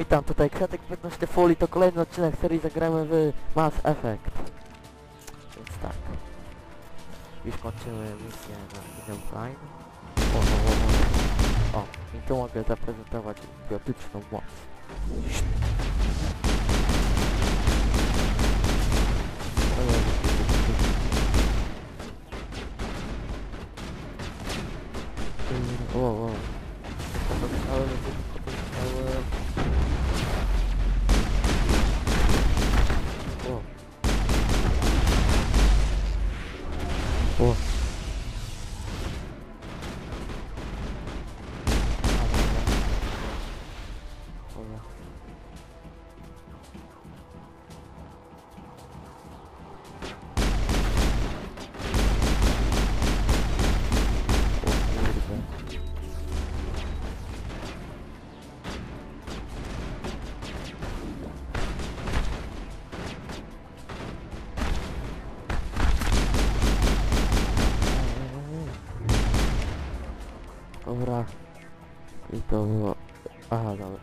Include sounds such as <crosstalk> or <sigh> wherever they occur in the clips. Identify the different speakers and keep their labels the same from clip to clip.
Speaker 1: Witam, tutaj Kwiatek 15 Folii, to kolejny odcinek serii Zagramy w Mass Effect. Więc tak. Już kończymy misję na Hidden Prime. O, o, o, o. o, i tu mogę zaprezentować biotyczną moc. O, O, o. Dobra. I to było... Aha, dobra.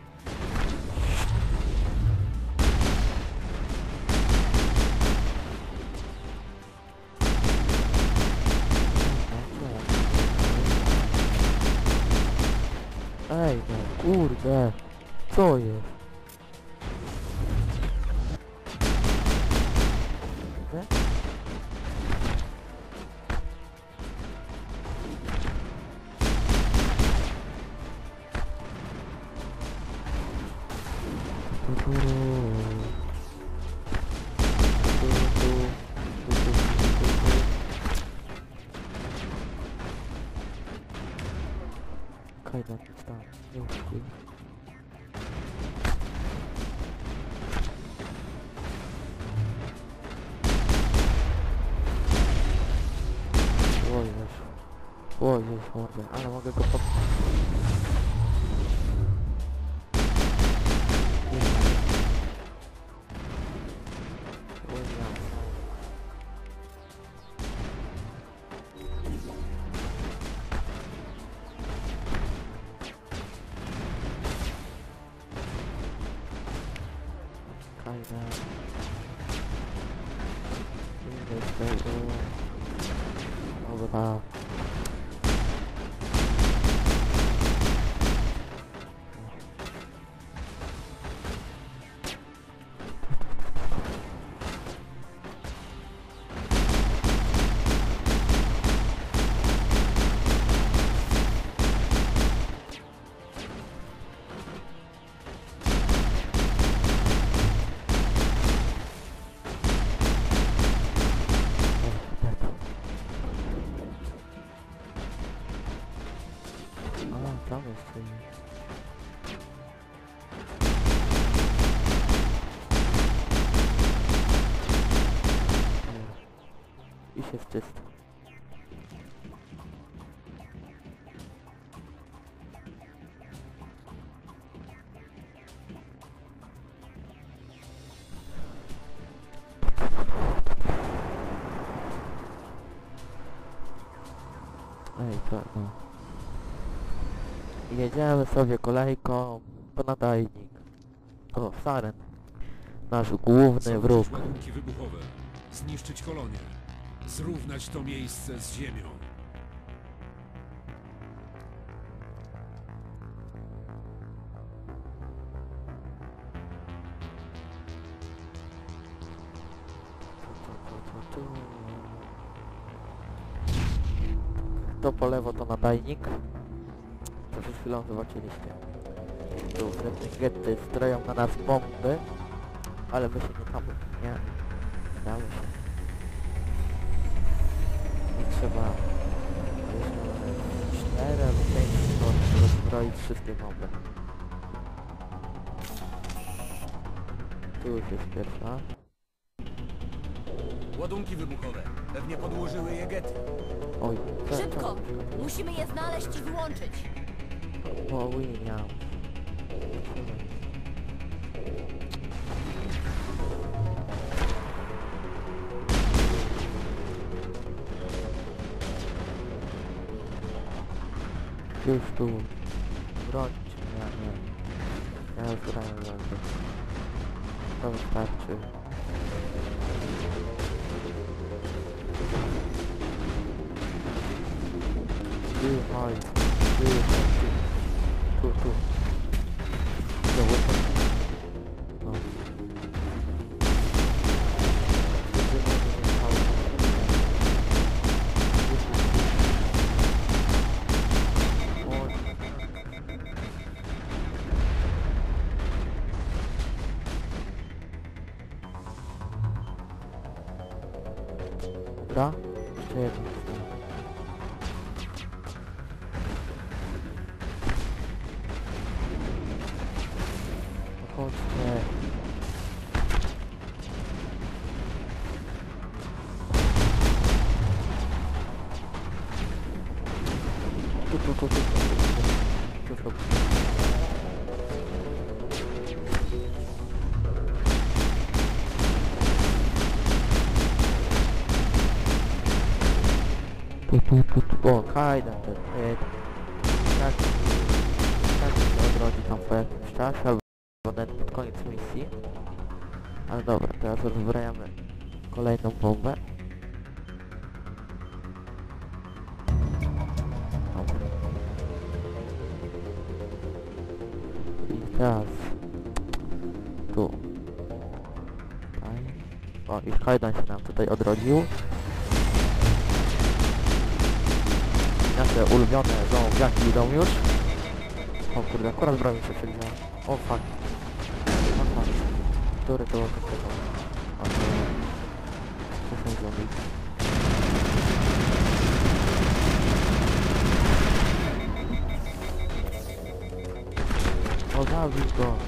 Speaker 1: Ej, no kurde. Co jest? Kajdan tam, nie uspokój. O Jezu. O Jezu, mordę, ale mogę go pop... O Inny z tego. Dobra. A, się jest czysto. Ej, to no. Jedziemy sobie kolejką po nadajnik. O, Saren. Nasz główny
Speaker 2: Założyć
Speaker 1: wróg.
Speaker 2: ładunki wybuchowe. Zniszczyć kolonię. Zrównać to miejsce z ziemią.
Speaker 1: To po lewo to nadajnik. To przed chwilą zobaczyliście. Tu getty stroją na nas bomby. Ale my się nie damy. Nie. Się. Trzeba 4 albo 5 minut rozbroić wszystkie bomby. Tu już jest pierwsza.
Speaker 3: Ładunki wybuchowe. Pewnie podłożyły je getty.
Speaker 1: Oj, co-
Speaker 4: Szybko!
Speaker 1: co-
Speaker 4: Musimy je znaleźć i wyłączyć.
Speaker 1: O, William. Ты что? Врач. Я не. Я здравия. Там старче. contra. É. Bom, cai, Nathan. É. Tá aqui. Tá aqui, né, droga, então foi a conquistar, tá? sabe? Tá nawet pod koniec misji. Ale dobra, teraz rozbrajamy kolejną bombę. Dobra. I teraz tu. O, już kajdan się nam tutaj odrodził. Nasze ulubione zombiaki idą już. O kurde, akurat broń się przegrała. O fuck. Который того, как этого. А, он говорит. Oh, that was gone.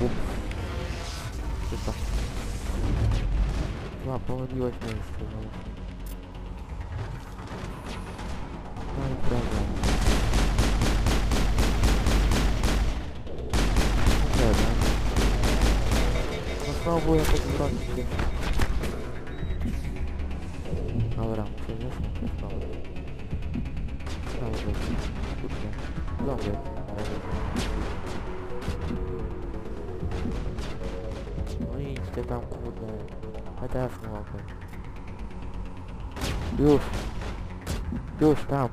Speaker 1: Оп. Что-то. Ладно, поводилась моя стрела. Ай, правда. Znowu jakoś bronić się. Dobra, muszę wysłać to znowu. Dobra, kurde. Lądzie. No idźcie tam, kurde. Ja teraz nie mogę. Już. Już tam.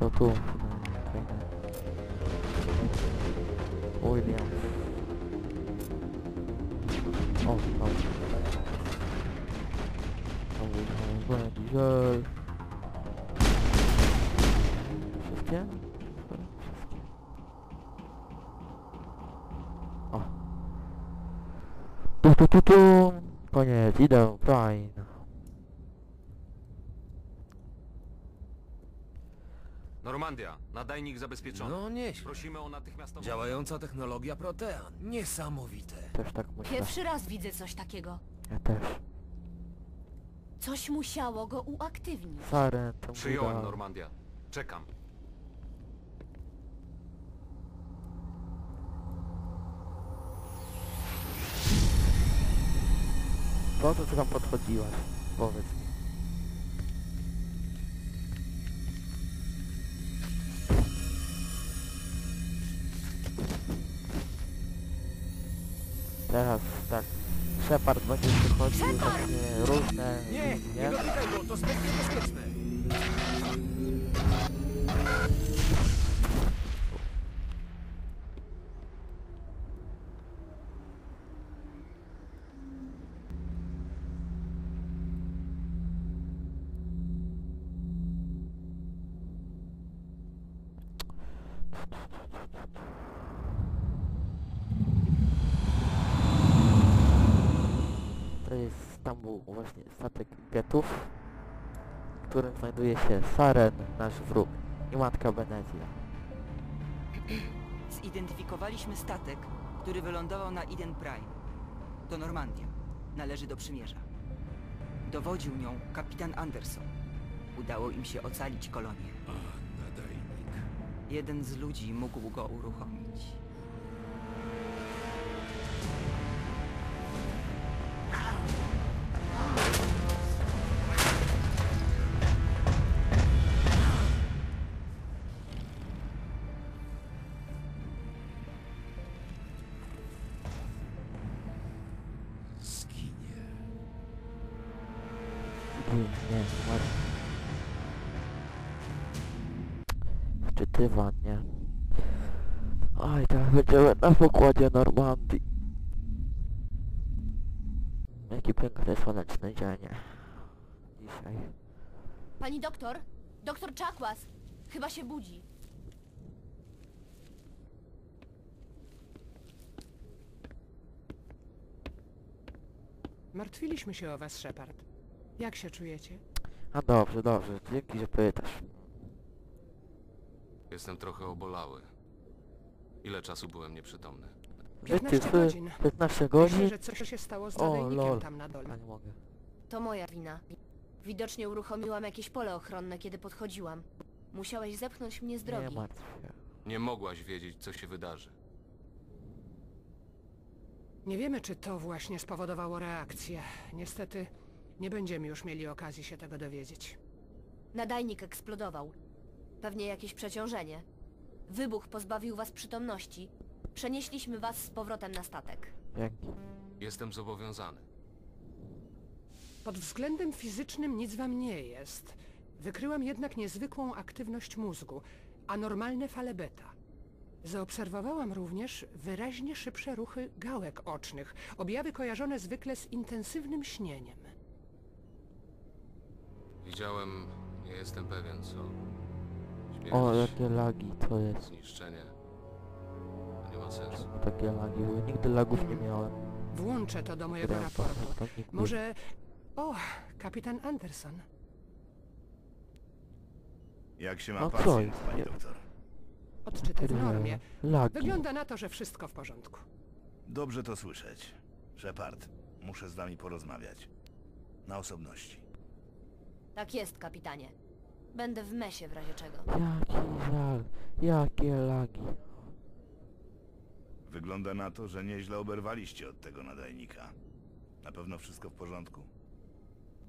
Speaker 1: To tu. Fajne. ôi không. Không muốn không về tí rồi chết ờ. tu tu tu tu. Coi nhà chỉ đầu toàn
Speaker 5: Normandia, nadajnik zabezpieczony.
Speaker 3: No nieźle.
Speaker 5: Prosimy o natychmiastową...
Speaker 3: Działająca technologia Protean. Niesamowite.
Speaker 1: Też tak myślę.
Speaker 4: Pierwszy raz widzę coś takiego.
Speaker 1: Ja też.
Speaker 4: Coś musiało go uaktywnić.
Speaker 1: Saren, to
Speaker 5: Przyjąłem Normandia. Czekam.
Speaker 1: Po co ty tam podchodziłaś? Powiedz mi. Зараз так.
Speaker 4: Шепард
Speaker 1: бачить приходить
Speaker 3: русская. Не,
Speaker 1: не
Speaker 3: говори то смерть небезпечна. Thank
Speaker 1: you. Jest tam był właśnie statek Getów, w którym znajduje się Saren, nasz wróg, i matka Benezja. <clears throat>
Speaker 6: Zidentyfikowaliśmy statek, który wylądował na Eden Prime. To Normandia. Należy do przymierza. Dowodził nią kapitan Anderson. Udało im się ocalić kolonię.
Speaker 2: A, nadajnik.
Speaker 6: Jeden z ludzi mógł go uruchomić.
Speaker 1: nie, ładnie. Czy ty ładnie? Aj, teraz będziemy na pokładzie Normandii. Jaki piękny słoneczny dzień. Dzisiaj.
Speaker 4: Pani doktor? Doktor Czakłas! Chyba się budzi.
Speaker 7: Martwiliśmy się o was, Shepard. Jak się czujecie?
Speaker 1: A dobrze, dobrze, dzięki, że pytasz.
Speaker 5: Jestem trochę obolały. Ile czasu byłem nieprzytomny?
Speaker 1: Wiecie,
Speaker 7: 15
Speaker 1: z
Speaker 7: godzin.
Speaker 1: 15
Speaker 7: Myślę,
Speaker 1: godzin?
Speaker 7: że coś się stało z
Speaker 1: O,
Speaker 7: tam na dole.
Speaker 1: A nie mogę.
Speaker 4: To moja wina. Widocznie uruchomiłam jakieś pole ochronne, kiedy podchodziłam. Musiałeś zepchnąć mnie z
Speaker 1: Nie
Speaker 4: drogi.
Speaker 1: martw się.
Speaker 5: Nie mogłaś wiedzieć, co się wydarzy.
Speaker 7: Nie wiemy, czy to właśnie spowodowało reakcję. Niestety, nie będziemy już mieli okazji się tego dowiedzieć.
Speaker 4: Nadajnik eksplodował. Pewnie jakieś przeciążenie. Wybuch pozbawił was przytomności. Przenieśliśmy was z powrotem na statek.
Speaker 1: Dzięki.
Speaker 5: Jestem zobowiązany.
Speaker 7: Pod względem fizycznym nic wam nie jest. Wykryłam jednak niezwykłą aktywność mózgu, anormalne fale beta. Zaobserwowałam również wyraźnie szybsze ruchy gałek ocznych, objawy kojarzone zwykle z intensywnym śnieniem.
Speaker 5: Widziałem, nie jestem pewien, co. Śmierć,
Speaker 1: O, jakie lagi to jest.
Speaker 5: zniszczenie. To nie ma sensu.
Speaker 1: Czemu takie lagi? Bo nigdy lagów nie miałem.
Speaker 7: Włączę to do mojego
Speaker 1: Grałem
Speaker 7: raportu.
Speaker 1: ostatnich
Speaker 7: Może... O, kapitan Anderson.
Speaker 8: Jak się ma
Speaker 1: No co
Speaker 8: pacjent,
Speaker 1: jest?
Speaker 8: pani
Speaker 1: Nie-
Speaker 8: doktor?
Speaker 7: Odczyty w
Speaker 1: Tyle
Speaker 7: normie.
Speaker 1: Lagi.
Speaker 7: Wygląda na to, że wszystko w porządku.
Speaker 8: Dobrze to słyszeć. Shepard, muszę z wami porozmawiać. Na osobności.
Speaker 4: Tak jest, kapitanie. Będę w mesie w razie czego.
Speaker 1: Jaki lag? Jakie lagi?
Speaker 8: Wygląda na to, że nieźle oberwaliście od tego nadajnika. Na pewno wszystko w porządku?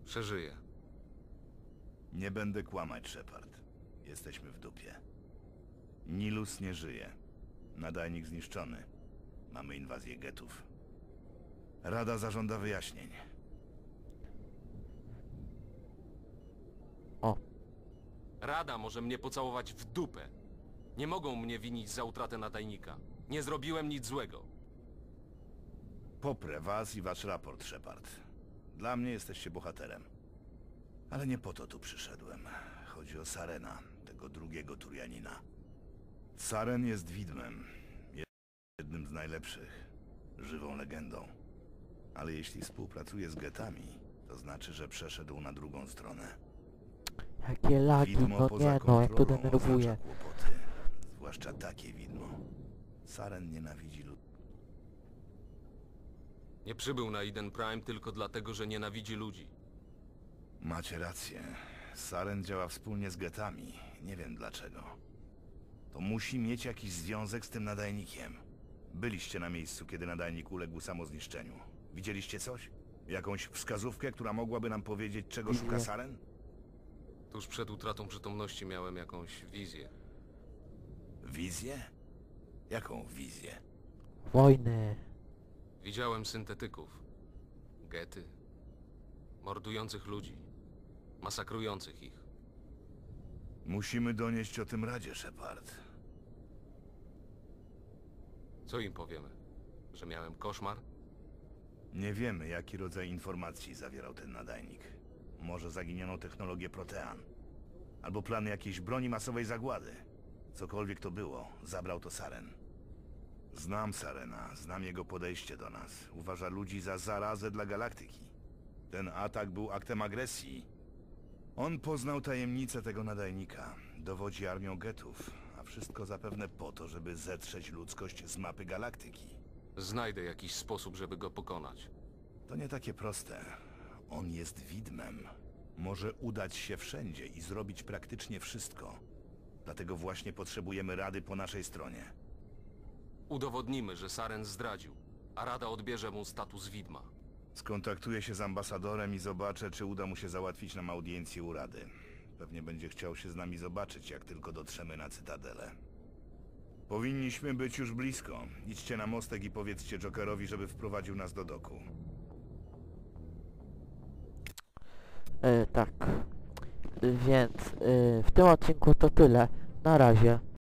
Speaker 5: Przeżyję.
Speaker 8: Nie będę kłamać, Shepard. Jesteśmy w dupie. Nilus nie żyje. Nadajnik zniszczony. Mamy inwazję getów. Rada zażąda wyjaśnień.
Speaker 5: Rada może mnie pocałować w dupę. Nie mogą mnie winić za utratę nadajnika. Nie zrobiłem nic złego.
Speaker 8: Poprę was i wasz raport, Shepard. Dla mnie jesteście bohaterem. Ale nie po to tu przyszedłem. Chodzi o Sarena, tego drugiego Turianina. Saren jest widmem. Jednym z najlepszych. Żywą legendą. Ale jeśli współpracuje z getami, to znaczy, że przeszedł na drugą stronę.
Speaker 1: Jakie lagi?
Speaker 8: Widmo
Speaker 1: No nie no, jak to denerwuje.
Speaker 8: kłopoty. Zwłaszcza takie widmo. Saren nienawidzi ludzi.
Speaker 5: Nie przybył na Eden Prime tylko dlatego, że nienawidzi ludzi.
Speaker 8: Macie rację. Saren działa wspólnie z getami. Nie wiem dlaczego. To musi mieć jakiś związek z tym nadajnikiem. Byliście na miejscu, kiedy nadajnik uległ samozniszczeniu. Widzieliście coś? Jakąś wskazówkę, która mogłaby nam powiedzieć, czego szuka
Speaker 1: Wizję.
Speaker 8: Saren?
Speaker 5: Tuż przed utratą przytomności miałem jakąś wizję.
Speaker 8: Wizję? Jaką wizję?
Speaker 1: Wojny.
Speaker 5: Widziałem syntetyków. Gety. Mordujących ludzi. Masakrujących ich.
Speaker 8: Musimy donieść o tym Radzie, Shepard.
Speaker 5: Co im powiemy? Że miałem koszmar?
Speaker 8: Nie wiemy, jaki rodzaj informacji zawierał ten nadajnik. Może zaginioną technologię Protean. Albo plany jakiejś broni masowej zagłady. Cokolwiek to było, zabrał to Saren. Znam Sarena, znam jego podejście do nas. Uważa ludzi za zarazę dla galaktyki. Ten atak był aktem agresji. On poznał tajemnicę tego nadajnika. Dowodzi armią getów, a wszystko zapewne po to, żeby zetrzeć ludzkość z mapy galaktyki.
Speaker 5: Znajdę jakiś sposób, żeby go pokonać.
Speaker 8: To nie takie proste. On jest widmem. Może udać się wszędzie i zrobić praktycznie wszystko. Dlatego właśnie potrzebujemy rady po naszej stronie.
Speaker 5: Udowodnimy, że Saren zdradził, a Rada odbierze mu status widma.
Speaker 8: Skontaktuję się z ambasadorem i zobaczę, czy uda mu się załatwić nam audiencję u Rady. Pewnie będzie chciał się z nami zobaczyć, jak tylko dotrzemy na Cytadelę. Powinniśmy być już blisko. Idźcie na mostek i powiedzcie Jokerowi, żeby wprowadził nas do doku.
Speaker 1: E, tak. Więc e, w tym odcinku to tyle. Na razie.